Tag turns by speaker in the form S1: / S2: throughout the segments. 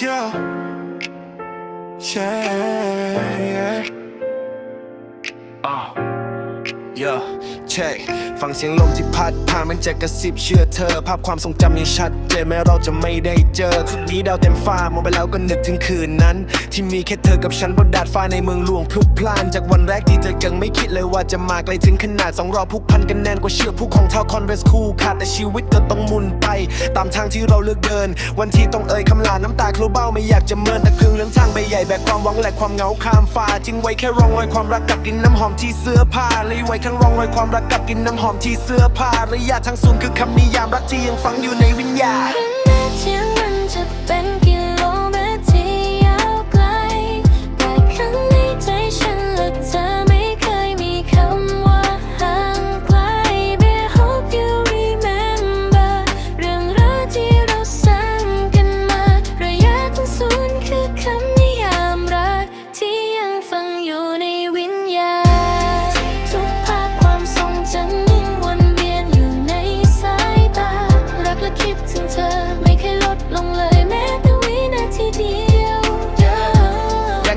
S1: Yeah Yeah Yeah check ฟังเสียงลมที่พัดผ่านมันจะกระซิบเชื่อเธอ ภาพความทรงจำยังชัดเจนแม้เราจะไม่ได้เจอคืนนี้ดาวเต็มฟ้ามองไปแล้วก็นึกถึงคืนนั้น ที่มีแค่เธอกับฉันบนดาดฟ้าในเมืองหลวงพลุกพล่าน จากวันแรกที่เธอยังไม่คิดเลยว่าจะมาไกลถึงขนาดสองรอบผูก พันกันแน่นกว่าเชือกผู้ของเท้าคอนเวสคู่ขาดแต่ชีวิตก็ต้องมุนไป ตามทางที่เราเลือกเดิน วันที่ต้องเอ่ยคำลาน้ำตาคลุเบ้าไม่อยากจะเมินแต่ครึ่งเรื่องทางใบใหญ่แบกความหวังและความเหงาข้ามฟ้าทิ้งไว้แค่ร่องรอยความรักกับกลินน้ำหอมที่เสื้อผ้าเลยไว้ข้งร่องรอยความรักกับกลินน้ำหอมที่เสื้อผ้าระยะทาง
S2: สูงคือคำนิยามรักที่ยังฝังอยู่ในวิญญาณ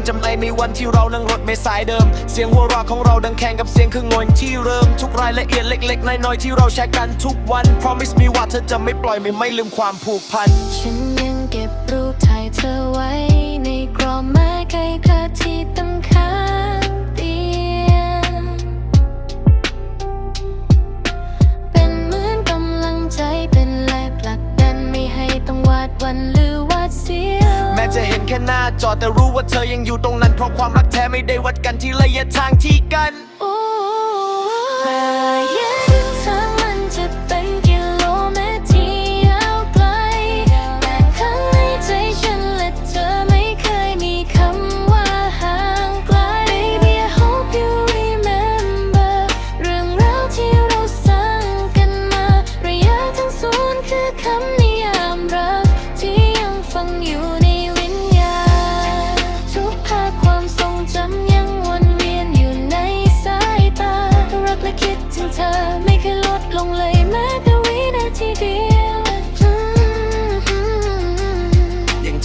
S2: จำได้
S1: ในวันที่เรานั่งรถเมสายเดิม เสียงหัวเราะของเราดังแข่งกับเสียงคืองงนที่เริ่ม ทุกรายละเอียดเล็กๆน้อยๆที่เราแชร์กันทุกวัน Promise me ว่าเธอจะไม่ปล่อยไม่ไม่ลืมความผูกพัน
S2: ฉันยังเก็บรูปถ่ายเธอไว้ ในกรอบไม้ไกลพระที่ตั้งข้างเตียงเป็นเหมือนกำลังใจเป็นแรงผลักดันไม่ให้ต้องวาดวันหรื
S1: ม้จะเห็นแค่หน้าจอแต่รู้ว่าเธอยังอยู่ตรงนั้นเพราะความรักแท้ไม่ได้วัดกันที่ระยะทางที่กัน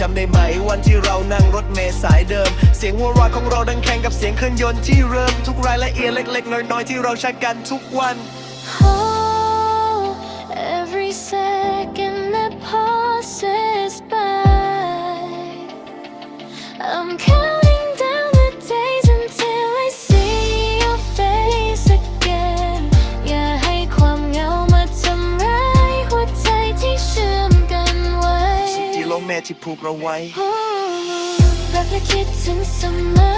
S2: จำได้ไห
S1: มวันที่เรานั่งรถเมล์สายเดิม เสียงหัวเราะของเราดังแข่งกับเสียงเครื่องยนต์ที่เริ่มทุกรายละเอียดเล็กๆน้อยๆที่เราใช้กันทุกวัน
S2: Oh, every
S1: ที่ผูกเราไว้
S2: โอ้รักและคิดถึงเสมอ